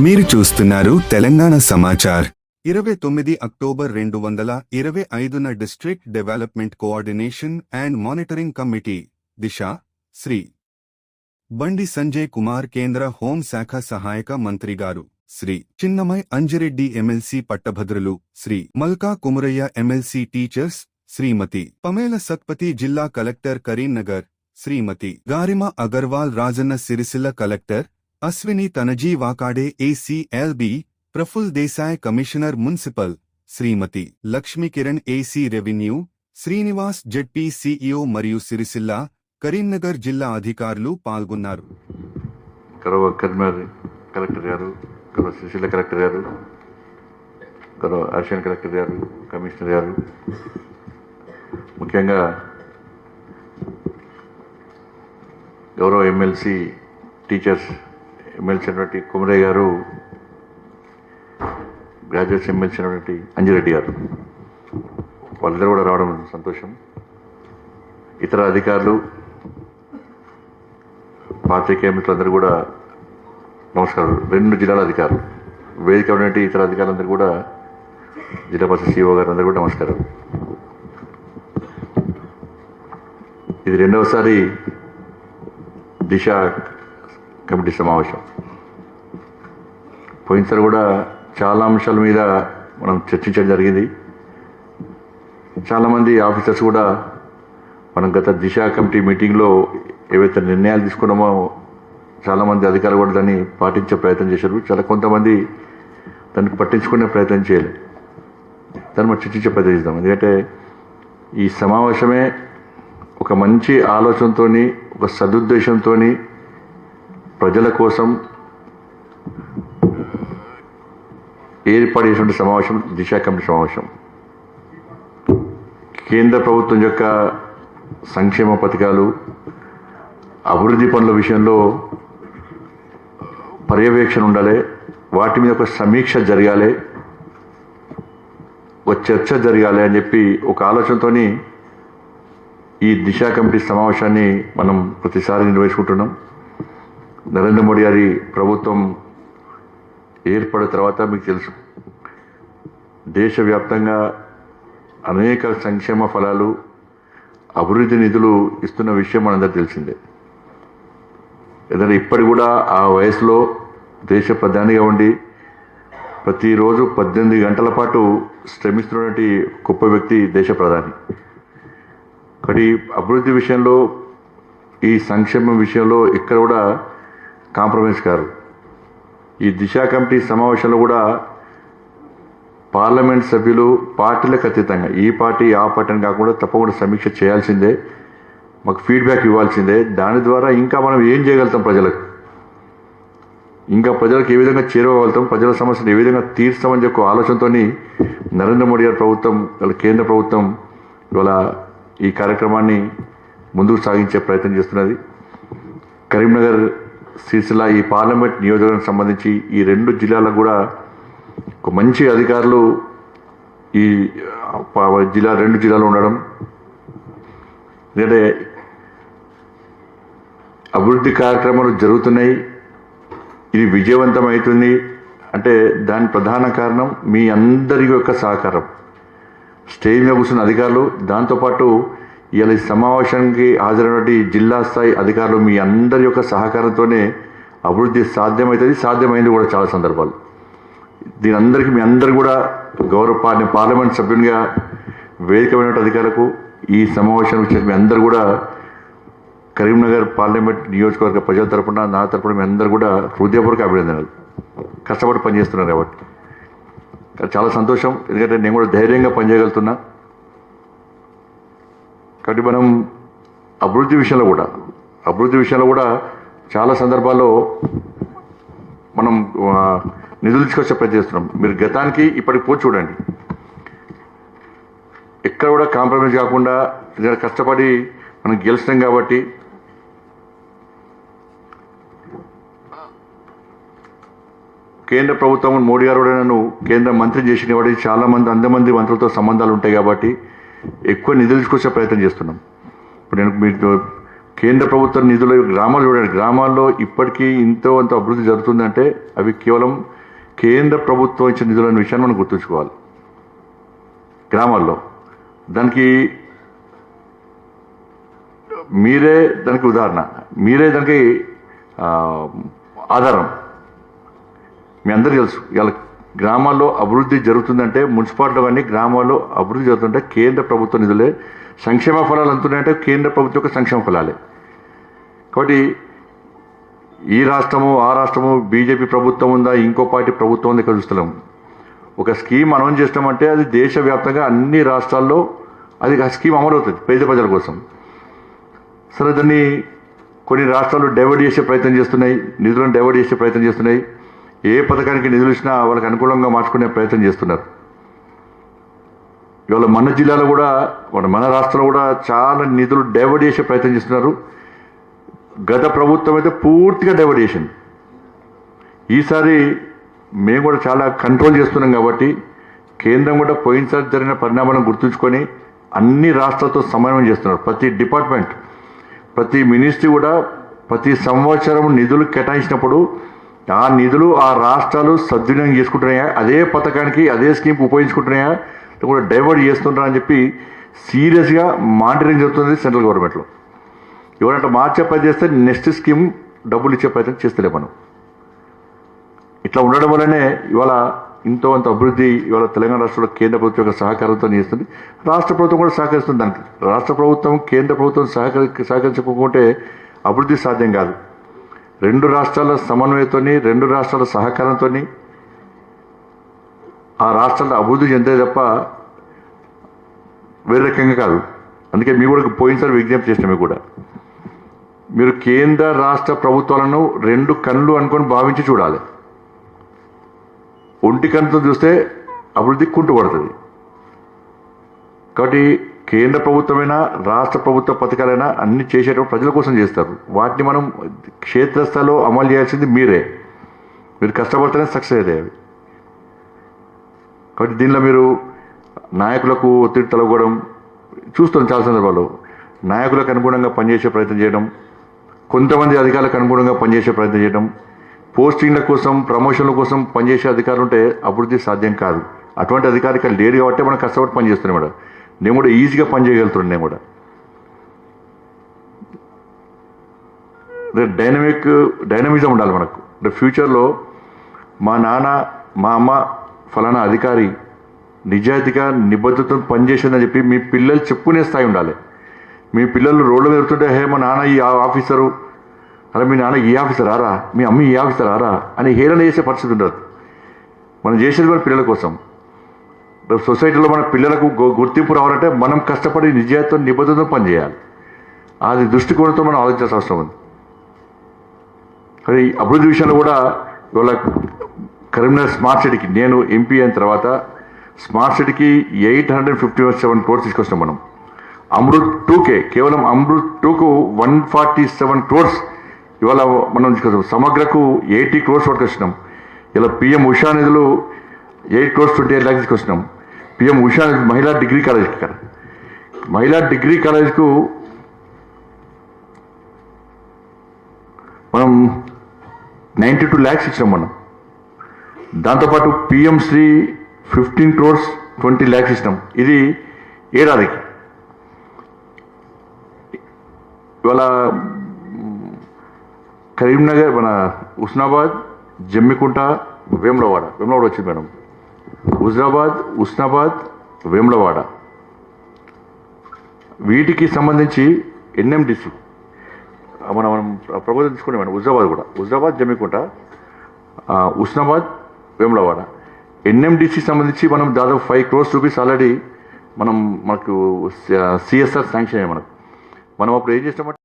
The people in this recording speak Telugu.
మీరు చూస్తున్నారు తెలంగాణ సమాచార్. ఇరవై తొమ్మిది అక్టోబర్ రెండు వందల ఇరవై ఐదున district development coordination and monitoring committee Disha Shri. Bandi Sanjay Kumar కేంద్ర హోం శాఖ సహాయక మంత్రి గారు Shri. Chinnamai Anjireddy MLC పట్టభద్రులు Shri. Malka Kumaraiah MLC teachers Shrimati. Pamela Satpathy జిల్లా collector Karimnagar Shrimati. Garima Agarwal Rajanna Sircilla collector Ashwini Tanaji Wakade ACLB Praful Desai commissioner municipal Shrimati Lakshmikiran AC revenue Srinivas ZP CEO మరియు సిరిసిల్ల కరీంనగర్ జిల్లా అధికారులు పాల్గొన్నారు. గౌరవ కరీంనగర్ కలెక్టర్ గారు గౌరవ సిరిసిల్ల కలెక్టర్ గారు గౌరవ అర్షన్ కలెక్టర్ గారు కమిషనర్ గారు ముఖ్యంగా గౌరవ ఎమ్మెల్సీ టీచర్స్ ఎమ్మెల్సీ అయినటువంటి కుమరయ్య గారు గ్రాడ్యుయేట్స్ ఎమ్మెల్సీ అయినటువంటి అంజిరెడ్డి గారు. వాళ్ళిద్దరు కూడా రావడం సంతోషం. ఇతర అధికారులు పాత్రికేయ మిత్రులందరూ కూడా నమస్కారం. రెండు జిల్లాల అధికారులు వేదిక ఉన్నటువంటి ఇతర అధికారులందరూ కూడా జిల్లా పరిషత్ సిఓ గారు అందరూ కూడా నమస్కారం. ఇది రెండవసారి దిశ కమిటీ సమావేశం. పోయినసారి కూడా చాలా అంశాల మీద మనం చర్చించడం జరిగింది. చాలామంది ఆఫీసర్స్ కూడా మనం గత దిశ కమిటీ మీటింగ్లో ఏవైతే నిర్ణయాలు తీసుకున్నామో చాలామంది అధికారులు కూడా దాన్ని పాటించే ప్రయత్నం చేశారు. చాలా కొంతమంది దాన్ని పట్టించుకునే ప్రయత్నం చేయలేదు దాన్ని మనం చర్చించే ప్రయత్నం చేద్దాం. ఎందుకంటే ఈ సమావేశమే ఒక మంచి ఆలోచనతో ఒక సదుద్దేశంతో ప్రజల కోసం ఏర్పాటు చేసినటువంటి సమావేశం దిశ కమిటీ సమావేశం. కేంద్ర ప్రభుత్వం యొక్క సంక్షేమ పథకాలు అభివృద్ధి పనుల విషయంలో పర్యవేక్షణ ఉండాలి వాటి మీద ఒక సమీక్ష జరగాలి ఒక చర్చ జరగాలి అని చెప్పి ఒక ఆలోచనతోని ఈ దిశ కమిటీ సమావేశాన్ని మనం ప్రతిసారి నిర్వహించుకుంటున్నాం. నరేంద్ర మోడీ గారి ప్రభుత్వం ఏర్పడిన తర్వాత మీకు తెలుసు దేశవ్యాప్తంగా అనేక సంక్షేమ ఫలాలు అభివృద్ధి నిధులు ఇస్తున్న విషయం మనందరూ తెలిసిందే. ఎందుకంటే ఇప్పటి కూడా ఆ వయసులో దేశ ప్రధానిగా ఉండి ప్రతిరోజు పద్దెనిమిది గంటల పాటు శ్రమిస్తున్నటువంటి గొప్ప వ్యక్తి దేశ ప్రధాని. కానీ అభివృద్ధి విషయంలో ఈ సంక్షేమం విషయంలో ఇక్కడ కూడా కాంప్రమైజ్ కారు ఈ దిశ కమిటీ సమావేశంలో కూడా పార్లమెంట్ సభ్యులు పార్టీలకు అతీతంగా ఈ పార్టీ ఆ పార్టీ అని కాకుండా తప్పకుండా సమీక్ష చేయాల్సిందే మాకు ఫీడ్బ్యాక్ ఇవ్వాల్సిందే. దాని ద్వారా ఇంకా మనం ఏం చేయగలుగుతాం ప్రజలకు? ఇంకా ప్రజలకు ఏ విధంగా చేరువగలుగుతాం? ప్రజల సమస్యలు ఏ విధంగా తీర్చామని చెప్పి ఒక ఆలోచనతో నరేంద్ర మోడీ గారి ప్రభుత్వం కేంద్ర ప్రభుత్వం ఇవాళ ఈ కార్యక్రమాన్ని ముందుకు సాగించే ప్రయత్నం చేస్తున్నది. కరీంనగర్ సిరిసిల్ల ఈ పార్లమెంట్ నియోజకవర్గానికి సంబంధించి ఈ రెండు జిల్లాలకు కూడా ఒక మంచి అధికారులు ఈ జిల్లా రెండు జిల్లాలో ఉండడం. ఎందుకంటే అభివృద్ధి కార్యక్రమాలు జరుగుతున్నాయి. ఇది విజయవంతం అవుతుంది. అంటే దాని ప్రధాన కారణం మీ అందరి యొక్క సహకారం. స్టేజ్ మీద కూర్చున్న అధికారులు దాంతోపాటు ఇవాళ ఈ సమావేశానికి హాజరైనటువంటి జిల్లా స్థాయి అధికారులు మీ అందరి యొక్క సహకారంతోనే అభివృద్ధి సాధ్యమవుతుంది సాధ్యమైంది కూడా చాలా సందర్భాలు. దీని అందరికీ మీ అందరు కూడా గౌరవ పార్టీ పార్లమెంట్ సభ్యునిగా వేదికమైన అధికారులకు ఈ సమావేశం వచ్చేసి మీ అందరు కూడా కరీంనగర్ పార్లమెంట్ నియోజకవర్గ ప్రజల తరపున నా తరపున మీ అందరు కూడా హృదయపూర్వక అభినందనలు. కష్టపడి పనిచేస్తున్నారు కాబట్టి. చాలా సంతోషం. ఎందుకంటే నేను కూడా ధైర్యంగా పనిచేయగలుగుతున్నా. కాబట్టి మనం అభివృద్ధి విషయంలో కూడా అభివృద్ధి విషయంలో కూడా చాలా సందర్భాల్లో మనం నిధులు తీసుకొచ్చే ప్రయత్నం చేస్తున్నాం. మీరు గతానికి ఇప్పటికి పోయి చూడండి. ఎక్కడ కూడా కాంప్రమైజ్ కాకుండా కష్టపడి మనం గెలిచినాం కాబట్టి కేంద్ర ప్రభుత్వం మోడీ గారు కూడా నన్ను కేంద్ర మంత్రి చేసిన వాడి చాలామంది అందమంది మంత్రులతో సంబంధాలు ఉంటాయి కాబట్టి ఎక్కువ నిధులు తీసుకొచ్చే ప్రయత్నం చేస్తున్నాం. ఇప్పుడు నేను మీరు కేంద్ర ప్రభుత్వం నిధులు గ్రామాలు చూడండి. గ్రామాల్లో ఇప్పటికీ ఇంతో అంత అభివృద్ధి జరుగుతుందంటే అవి కేవలం కేంద్ర ప్రభుత్వం ఇచ్చిన నిధులు అనే విషయాన్ని మనం గుర్తుంచుకోవాలి. గ్రామాల్లో. దానికి మీరే దానికి ఉదాహరణ. మీరే దానికి ఆధారం. మీ అందరికీ తెలుసు. ఇవాళ గ్రామాల్లో అభివృద్ధి జరుగుతుందంటే మున్సిపాలిటీ కానీ గ్రామాల్లో అభివృద్ధి జరుగుతుంటే కేంద్ర ప్రభుత్వ నిధులే. సంక్షేమ ఫలాలు అంటున్నాయంటే కేంద్ర ప్రభుత్వం యొక్క సంక్షేమ ఫలాలే. కాబట్టి ఈ రాష్ట్రము ఆ రాష్ట్రము బీజేపీ ప్రభుత్వం ఉందా ఇంకో పార్టీ ప్రభుత్వం ఉందా ఇక్కడ చూస్తున్నాం ఒక స్కీమ్ అనౌన్స్ చేస్తామంటే అది దేశవ్యాప్తంగా అన్ని రాష్ట్రాల్లో అది ఆ స్కీమ్ అమలు అవుతుంది పేద ప్రజల కోసం. సరే దాన్ని కొన్ని రాష్ట్రాలు డైవర్ట్ చేసే ప్రయత్నం చేస్తున్నాయి నిధులను డైవర్ట్ చేసే ప్రయత్నం చేస్తున్నాయి. ఏ పథకానికి నిధులు ఇచ్చినా వాళ్ళకి అనుకూలంగా మార్చుకునే ప్రయత్నం చేస్తున్నారు. ఇవాళ మన జిల్లాలో కూడా మన మన రాష్ట్రంలో కూడా చాలా నిధులు డైవర్ట్ చేసే ప్రయత్నం చేస్తున్నారు. గత ప్రభుత్వం అయితే పూర్తిగా డైవర్ట్ చేసింది. ఈసారి మేము కూడా చాలా కంట్రోల్ చేస్తున్నాం కాబట్టి కేంద్రం కూడా పోయినసారి జరిగిన పరిణామాలను గుర్తుంచుకొని అన్ని రాష్ట్రాలతో సమన్వయం చేస్తున్నారు. ప్రతి డిపార్ట్మెంట్ ప్రతి మినిస్ట్రీ కూడా ప్రతి సంవత్సరం నిధులు కేటాయించినప్పుడు ఆ నిధులు ఆ రాష్ట్రాలు సద్వినియోగం చేసుకుంటున్నాయా? అదే పథకానికి అదే స్కీమ్ ఉపయోగించుకుంటున్నాయా? కూడా డైవర్ట్ చేస్తుంటారా అని చెప్పి సీరియస్గా మానిటరింగ్ జరుగుతుంది సెంట్రల్ గవర్నమెంట్లో. ఎవరంటే మార్చే పని చేస్తే నెక్స్ట్ స్కీమ్ డబ్బులు ఇచ్చే ప్రయత్నం చేస్తలే మనం. ఇట్లా ఉండడం వల్లనే ఇవాళ ఇంతో అంత అభివృద్ధి ఇవాళ తెలంగాణ రాష్ట్రంలో కేంద్ర ప్రభుత్వం యొక్క సహకారంతో చేస్తుంది. రాష్ట్ర ప్రభుత్వం కూడా సహకరిస్తుంది దానికి. రాష్ట్ర ప్రభుత్వం కేంద్ర ప్రభుత్వం సహకరి సహకరించకపోతే అభివృద్ధి సాధ్యం కాదు. రెండు రాష్ట్రాల సమన్వయంతోని రెండు రాష్ట్రాల సహకారంతో ఆ రాష్ట్రాల అభివృద్ధి చెందే తప్ప వేరే రకంగా కాదు. అందుకే మీ కూడా పోయినసారి విజ్ఞప్తి చేసిన మీ కూడా. మీరు కేంద్ర రాష్ట్ర ప్రభుత్వాలను రెండు కళ్ళు అనుకొని భావించి చూడాలి. ఒంటి కన్నుతో చూస్తే అభివృద్ధి కుంటుపడుతుంది. కాబట్టి కేంద్ర ప్రభుత్వమైనా రాష్ట్ర ప్రభుత్వ పథకాలైనా అన్ని చేసేటప్పుడు ప్రజల కోసం చేస్తారు. వాటిని మనం క్షేత్రస్థాయిలో అమలు చేయాల్సింది మీరే. మీరు కష్టపడితేనే సక్సెస్ అయితే అవి. కాబట్టి దీనిలో మీరు నాయకులకు ఒత్తిడి తలగడం చూస్తున్నాం చాలా సందర్భాల్లో నాయకులకు అనుగుణంగా పనిచేసే ప్రయత్నం చేయడం కొంతమంది అధికారులకు అనుగుణంగా పనిచేసే ప్రయత్నం చేయడం పోస్టింగ్ల కోసం ప్రమోషన్ల కోసం పనిచేసే అధికారులు ఉంటే అభివృద్ధి సాధ్యం కాదు. అటువంటి అధికారికలు లేరు కాబట్టి మనం కష్టపడి పనిచేస్తున్నాం మేడం. నేను కూడా ఈజీగా పని చేయగలుగుతున్నాను నేను కూడా. డైనమిక్ డైనమిజం ఉండాలి మనకు. అంటే ఫ్యూచర్లో మా నాన్న మా అమ్మ ఫలానా అధికారి నిజాయితీగా నిబద్ధతతో పనిచేసిందని చెప్పి మీ పిల్లలు చెప్పుకునే స్థాయి ఉండాలి. మీ పిల్లలు రోడ్డు మీద వెళ్తుంటే హే మా నాన్న ఈ ఆఫీసరు. అరే మీ నాన్న ఈ ఆఫీసర్? ఆరా మీ అమ్మ ఈ ఆఫీసర్? ఆరా అని హేళన చేసే పరిస్థితి ఉండదు. మనం చేసేది మన పిల్లల కోసం. సొసైటీలో మన పిల్లలకు గుర్తింపు రావాలంటే మనం కష్టపడి నిజాయితీతో నిబద్ధతతో పనిచేయాలి. అది దృష్టికోణంతో మనం ఆలోచించాల్సిన అవసరం ఉంది. అది అభివృద్ధి విషయంలో కూడా ఇవాళ కరీంనగర్ స్మార్ట్ సిటీకి నేను ఎంపీ అయిన తర్వాత స్మార్ట్ సిటీకి eight hundred fifty seven crores తీసుకొస్తాం మనం. అమృత్ టూకే కేవలం అమృత్ టూకు వన్ ఫార్టీ సెవెన్ క్రోర్స్ ఇవాళ మనం తీసుకొస్తాం సమగ్రకు ఎయిటీ క్రోర్స్ వరకు వచ్చినాం ఇలా పిఎం ఉషా నిధులు eight crores twenty eight lakhs తీసుకొచ్చినాం పిఎం ఉషా మహిళా డిగ్రీ కాలేజ్ ఇక్కడ. మహిళా డిగ్రీ కాలేజ్కు మనం నైంటీ టూ ల్యాక్స్ ఇచ్చినాం మనం దాంతోపాటు PM Shri fifteen crores twenty lakhs ఇచ్చినాం. ఇది ఏడాదికి. ఇవాళ కరీంనగర్ మన ఉస్నాబాద్ జమ్మికుంట వేములవాడ. వేములవాడ వచ్చింది మేడం. హుజరాబాద్ ఉస్నాబాద్ వేములవాడ. వీటికి సంబంధించి ఎన్ఎండిసి. మనం మనం ప్రభుత్వం తీసుకునే హుజరాబాద్ కూడా. హుజరాబాద్ జమ్మికుంట ఉస్నాబాద్ వేములవాడ. ఎన్ఎండిసి సంబంధించి మనం దాదాపు ఫైవ్ క్రోర్స్ రూపీస్ ఆల్రెడీ మనం మనకు సిఎస్ఆర్ శాంక్షన్ అయ్యాయి మనకు. మనం అప్పుడు ఏం చేసినామంటే